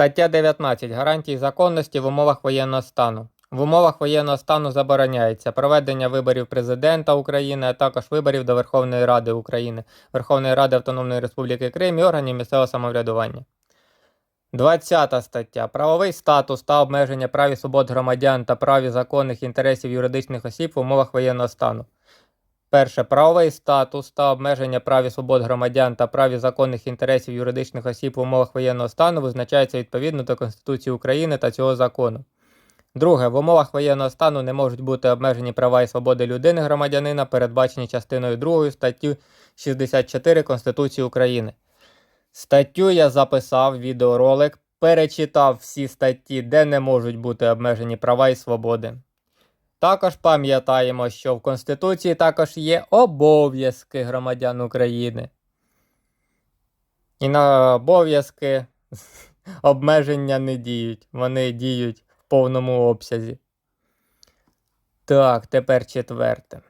Стаття 19. Гарантії законності в умовах воєнного стану. В умовах воєнного стану забороняється проведення виборів президента України, а також виборів до Верховної Ради України, Верховної Ради Автономної Республіки Крим і органів місцевого самоврядування. 20 стаття. Правовий статус та обмеження прав і свобод громадян та прав і законних інтересів юридичних осіб в умовах воєнного стану. Перше. Правовий статус та обмеження прав і свобод громадян та прав і законних інтересів юридичних осіб в умовах воєнного стану визначається відповідно до Конституції України та цього закону. Друге. В умовах воєнного стану не можуть бути обмежені права і свободи людини громадянина, передбачені частиною 2 статті 64 Конституції України. Статтю я записав відеоролик, перечитав всі статті, де не можуть бути обмежені права і свободи. Також пам'ятаємо, що в Конституції також є обов'язки громадян України. І на обов'язки обмеження не діють. Вони діють в повному обсязі. Так, тепер четверте.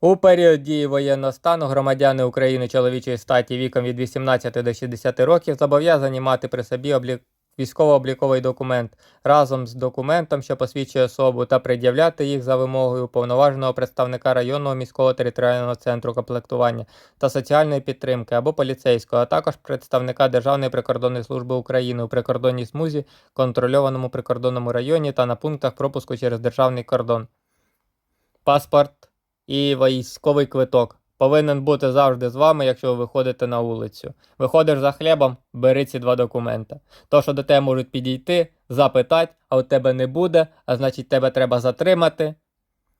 У період дії воєнного стану громадяни України чоловічої статі віком від 18 до 60 років зобов'язані мати при собі облік... військово-обліковий документ разом з документом, що посвідчує особу, та пред'являти їх за вимогою уповноваженого представника районного міського територіального центру комплектування та соціальної підтримки або поліцейського, а також представника Державної прикордонної служби України у прикордонній смузі, контрольованому прикордонному районі та на пунктах пропуску через державний кордон. Паспорт і військовий квиток повинен бути завжди з вами, якщо ви виходите на вулицю. Виходиш за хлібом, бери ці два документи. То, що до тебе можуть підійти, запитати, а у тебе не буде, а значить тебе треба затримати.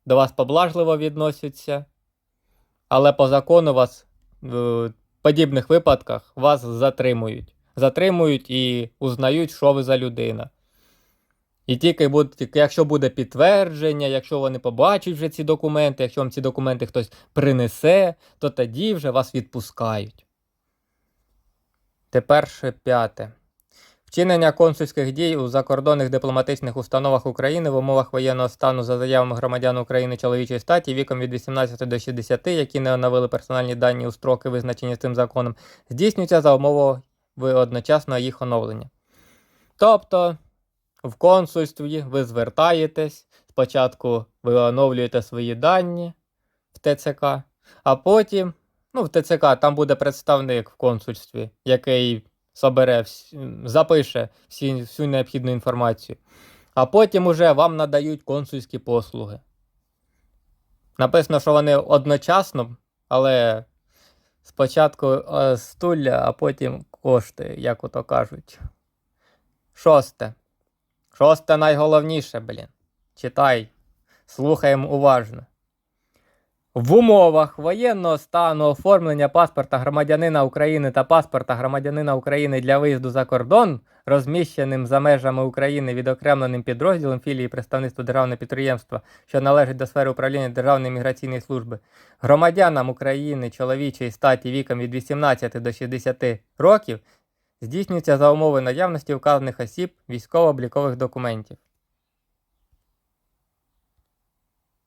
До вас поблажливо відносяться. Але по закону вас в подібних випадках вас затримують. Затримують і узнають, що ви за людина. І тільки буде, якщо буде підтвердження, якщо вони побачать вже ці документи, якщо вам ці документи хтось принесе, то тоді вже вас відпускають. Тепер ще п'яте. Вчинення консульських дій у закордонних дипломатичних установах України в умовах воєнного стану за заявами громадян України чоловічої статі віком від 18 до 60, які не оновили персональні дані у строки, визначені цим законом, здійснюється за умовою одночасного їх оновлення. Тобто. В консульстві ви звертаєтесь, спочатку ви оновлюєте свої дані в ТЦК, а потім, ну, в ТЦК там буде представник в консульстві, який собере, запише всі, всю необхідну інформацію. А потім уже вам надають консульські послуги. Написано, що вони одночасно, але спочатку е, стулля, а потім кошти, як ото кажуть. Шосте. Шосте найголовніше, блін. Читай. Слухаємо уважно. В умовах воєнного стану оформлення паспорта громадянина України та паспорта громадянина України для виїзду за кордон, розміщеним за межами України відокремленим підрозділом філії представництва державного підприємства, що належить до сфери управління Державної міграційної служби, громадянам України чоловічої статі віком від 18 до 60 років здійснюється за умови наявності вказаних осіб військово-облікових документів.